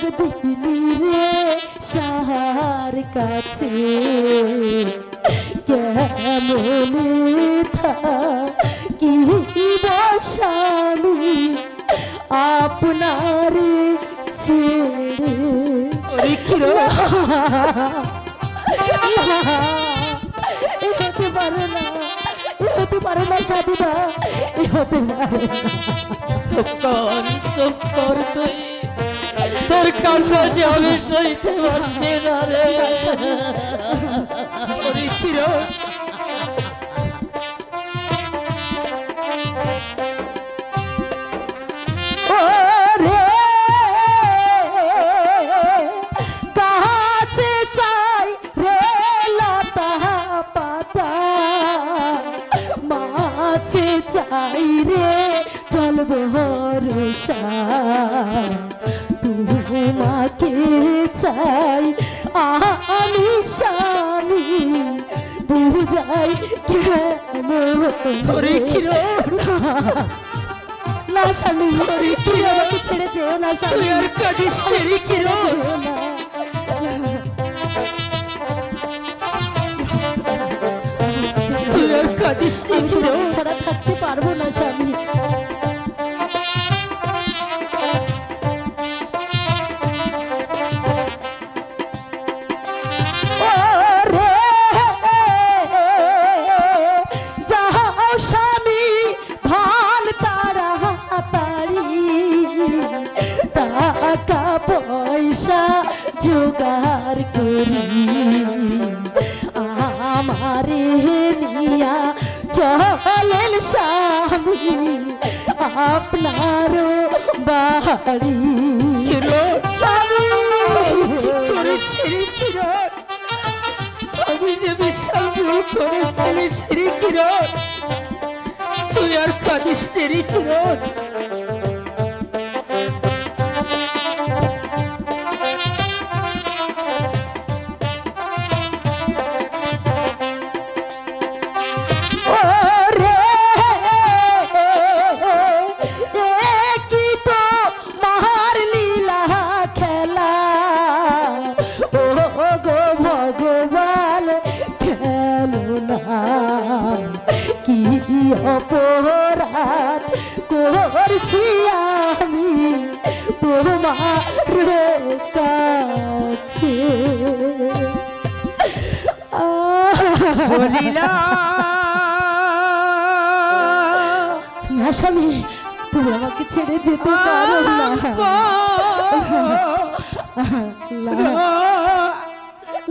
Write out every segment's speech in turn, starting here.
বন্ধক দিলি রে সাহার কাছে। কেমন কি বসামি আপনার ছেড়ে? এ হতে পারে না এ হতে পারে না সাধুদা এ হতে পারে না। চুপ কর চুপ কর তুই। তোর কান্না যে আমি সইতে পারছি না রে। কাছে চাই রে লতা পাতা। চাই আমি স্বামী বুঝাই কেন ক্ষীর। না স্বামী তুই আমাকে ছেড়ে যেও না স্বামী। তুই আর কাঁদিস রে রে ক্ষীর। যেও তুই আর কাঁদিস ছাড়া থাকতে পারব না স্বামী। জোগাড় করি। আমারে নিয়া চলেন স্বামী আপনার বাড়ি। আমি যে বিশাল ভুল করে ফেলেছি রে তুই আর কাঁদিস রে অপরাধ করছি আমি তোমার কাছে। না। স্বামী তুমি আমাকে ছেড়ে যেতে পারো না।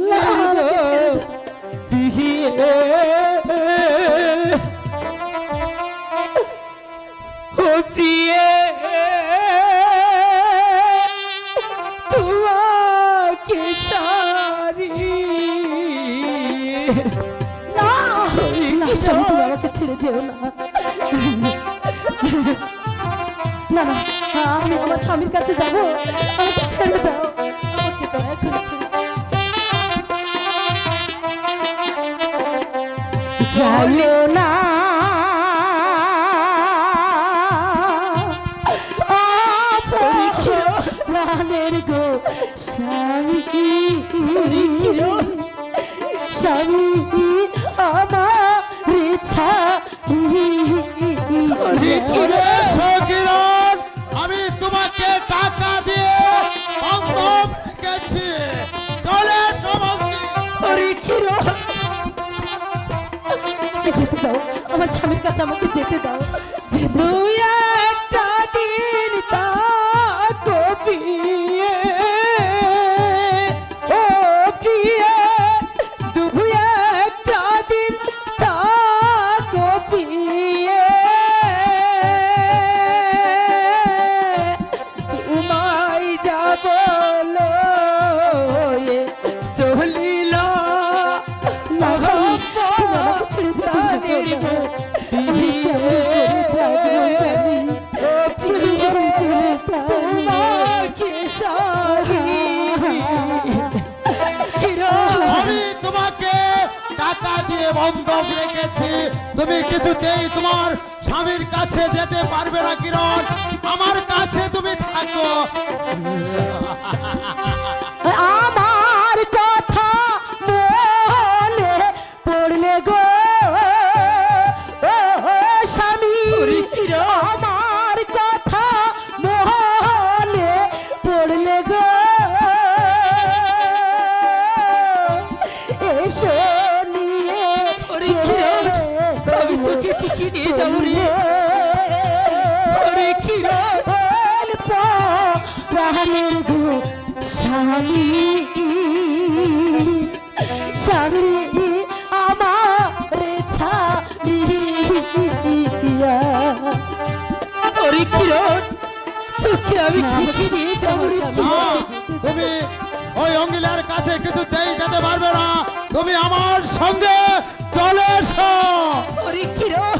না, আমাকে তোমাকে সারি না, তুমি আমাকে ছেড়ে যেও না। না না আমি আমার স্বামীর কাছে যাব। আমাকে ছেড়ে দাও। আমাকে দয়া করে ছেড়ে না আমার আমি তোমাকে টাকা দিয়ে বন্ধক রেখেছি। চলে যেতে দাও আমার স্বামীর কাছে আমাকে যেতে দাও। যেতে দিয়ে বন্ধক রেখেছি। তুমি কিছুতেই তোমার স্বামীর কাছে যেতে পারবে না, কিরণ। আমার কাছে তুমি থাকো। স্বামী স্বামী আমার ছাড়িয়া কিরণ তোকে আমি ঠিকই নিয়ে যাব রে না কিরণ। তুমি ওই অঙ্গিলার কাছে কিছুতেই যেতে পারবে না। তুমি আমার সঙ্গে চলে এসো। কিরণ